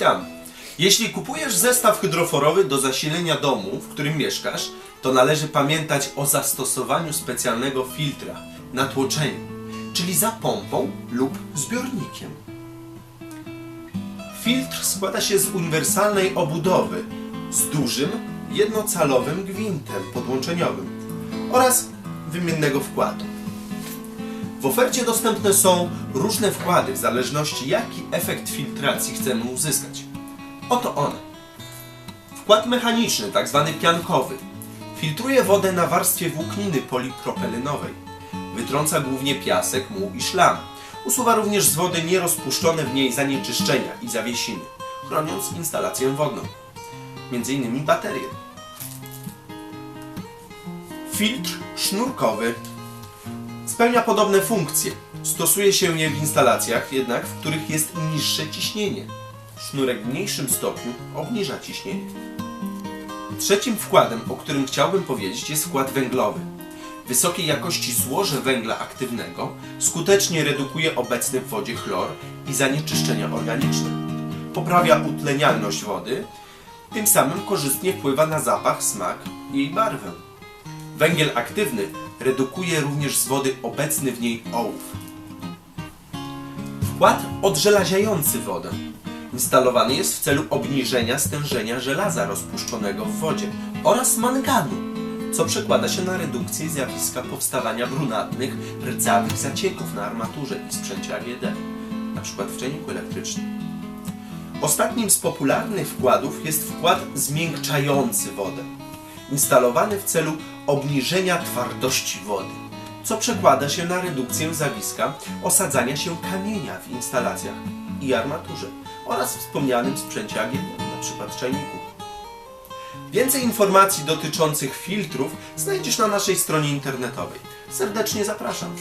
Witam. Jeśli kupujesz zestaw hydroforowy do zasilenia domu, w którym mieszkasz, to należy pamiętać o zastosowaniu specjalnego filtra na tłoczeniu, czyli za pompą lub zbiornikiem. Filtr składa się z uniwersalnej obudowy z dużym, jednocalowym gwintem podłączeniowym oraz wymiennego wkładu. W ofercie dostępne są różne wkłady w zależności jaki efekt filtracji chcemy uzyskać. Oto one. Wkład mechaniczny, tzw. piankowy, filtruje wodę na warstwie włókniny polipropylenowej. Wytrąca głównie piasek, muł i szlam. Usuwa również z wody nierozpuszczone w niej zanieczyszczenia i zawiesiny, chroniąc instalację wodną, m.in. baterie. Filtr sznurkowy spełnia podobne funkcje. Stosuje się je w instalacjach, jednak w których jest niższe ciśnienie. Sznurek w mniejszym stopniu obniża ciśnienie. Trzecim wkładem, o którym chciałbym powiedzieć, jest wkład węglowy. Wysokiej jakości złoże węgla aktywnego skutecznie redukuje obecny w wodzie chlor i zanieczyszczenia organiczne. Poprawia utlenialność wody, tym samym korzystnie wpływa na zapach, smak i barwę. Węgiel aktywny redukuje również z wody obecny w niej ołów. Wkład odżelaziający wodę instalowany jest w celu obniżenia stężenia żelaza rozpuszczonego w wodzie oraz manganu, co przekłada się na redukcję zjawiska powstawania brunatnych, rdzawych zacieków na armaturze i sprzęcie AGD, np. w czajniku elektrycznym. Ostatnim z popularnych wkładów jest wkład zmiękczający wodę, instalowany w celu obniżenia twardości wody, co przekłada się na redukcję zjawiska osadzania się kamienia w instalacjach i armaturze oraz wspomnianym sprzęcie AGD, np. czajniku. Więcej informacji dotyczących filtrów znajdziesz na naszej stronie internetowej. Serdecznie zapraszam.